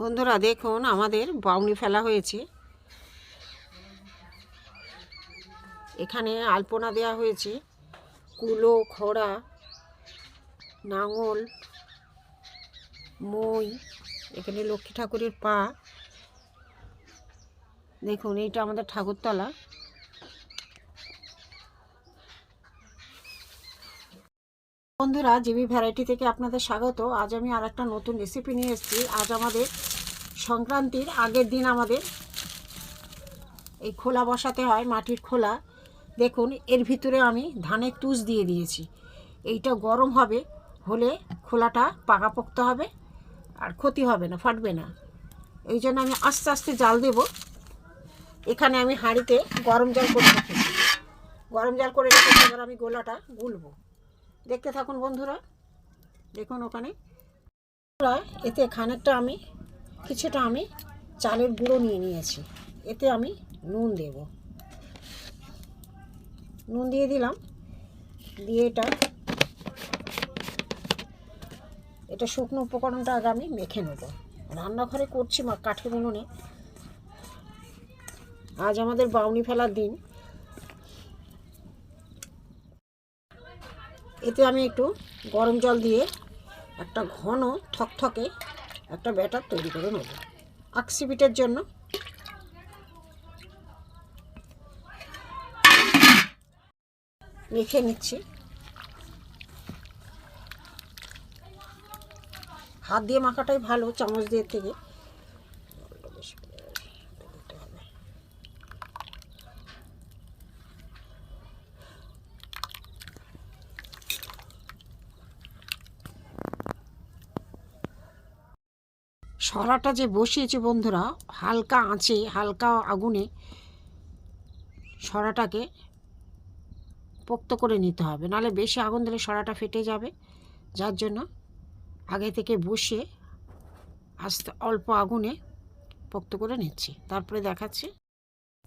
বন্ধুরা দেখুন, আমাদের বাউনি ফেলা হয়েছে। এখানে আলপনা দেয়া হয়েছে। কুলো, খড়া, নাঙল, মই, এখানে লক্ষ্মী ঠাকুরের পা। দেখুন, এইটা আমাদের ঠাকুরতলা। বন্ধুরা, জিবি ভ্যারাইটি থেকে আপনাদের স্বাগত। আজ আমি আর একটা নতুন রেসিপি নিয়ে এসেছি। আজ আমাদের সংক্রান্তির আগের দিন আমাদের এই খোলা বসাতে হয়, মাটির খোলা। দেখুন, এর ভিতরে আমি ধানের তুষ দিয়ে দিয়েছি। এইটা গরম হবে, হলে খোলাটা পাকাপোক্ত হবে, আর ক্ষতি হবে না, ফাটবে না। এই জন্য আমি আস্তে আস্তে জাল দেব। এখানে আমি হাঁড়িতে গরম জল করে রেখেছি। গরম জল করে রেখেছি, এবার আমি গোলাটা গুলবো। দেখতে থাকুন বন্ধুরা। দেখুন ওখানে। এতে খানিকটা আমি, কিছুটা আমি চালের গুঁড়ো নিয়ে নিয়েছি। এতে আমি নুন দেব। নুন দিয়ে দিলাম। দিয়ে এটা এটা শুকনো উপকরণটা আগে আমি মেখে নেব। রান্নাঘরে করছি মা, কাঠের উনুনে। আজ আমাদের বাউনি ফেলার দিন। এতে আমি একটু গরম জল দিয়ে একটা ঘন থকথকে একটা ব্যাটার তৈরি করে নেব। আকসি পিঠের জন্য। মেখে নিচ্ছি। হাত দিয়ে মাখাটাই ভালো, চামচ দিয়ে থেকে। সরাটা যে বসিয়েছে বন্ধুরা, হালকা আঁচে, হালকা আগুনে সরাটাকে পোক্ত করে নিতে হবে। নাহলে বেশি আগুন দিলে সরাটা ফেটে যাবে। যার জন্য আগে থেকে বসিয়ে আস্তে অল্প আগুনে পোক্ত করে নিচ্ছি। তারপরে দেখাচ্ছি।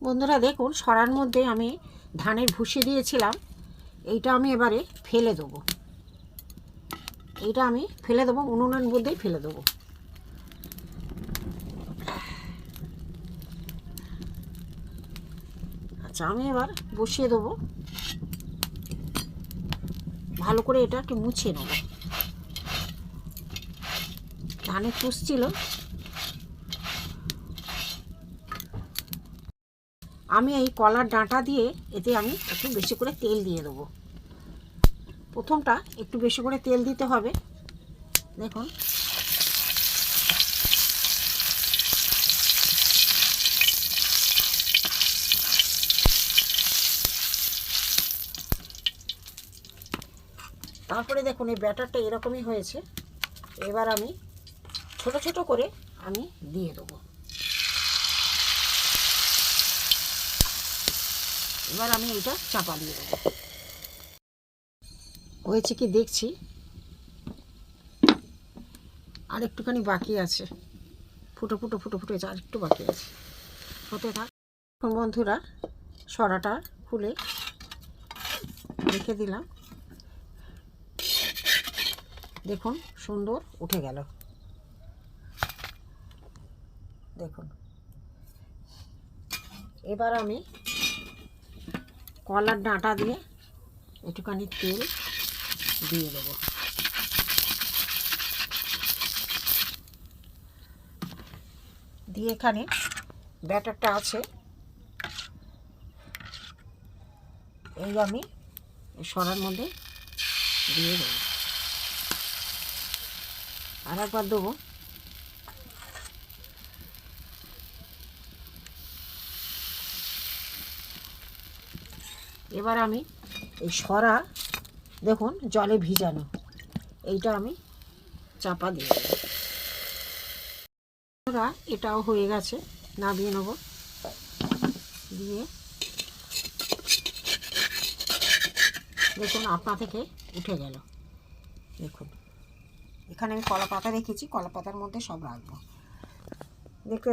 বন্ধুরা দেখুন, সরার মধ্যে আমি ধানের ভুসি দিয়েছিলাম। এইটা আমি এবারে ফেলে দেবো। এইটা আমি ফেলে দেবো, উনুনের মধ্যেই ফেলে দেবো। আচ্ছা আমি এবার বসিয়ে দেবো। ভালো করে এটা একটু মুছিয়ে নেব। ধানে পুষছিল আমি এই কলার ডাঁটা দিয়ে এতে আমি একটু বেশি করে তেল দিয়ে দেবো। প্রথমটা একটু বেশি করে তেল দিতে হবে। দেখুন তারপরে দেখুন এই ব্যাটারটা এরকমই হয়েছে। এবার আমি ছোট ছোট করে আমি দিয়ে দেবো। এবার আমি এটা চাপা দিয়ে দেবো। হয়েছে কি দেখছি? আর একটুখানি বাকি আছে। ফুটো ফুটো ফুটো ফুটো আর একটু বাকি আছে। হতে থাক। বন্ধুরা, সরাটা খুলে রেখে দিলাম। দেখুন, সুন্দর উঠে গেল। দেখুন। এবার আমি কলার ডাঁটা দিয়ে একটুখানি তেল দিয়ে দেবো। দিয়ে এখানে ব্যাটারটা আছে। এই আমি সরার মধ্যে দিয়ে দেবো। আর একবার দেবো। এবার আমি এই সরা দেখুন জলে ভিজানো। এইটা আমি চাপা দিয়ে বন্ধুরা, এটাও হয়ে গেছে নামিয়ে নেব। দিয়ে দেখুন আপনা থেকে উঠে গেল। দেখুন। এখানে আমি কলা পাতা রেখেছি কলা পাতার মধ্যে সব রাখব দেখতে।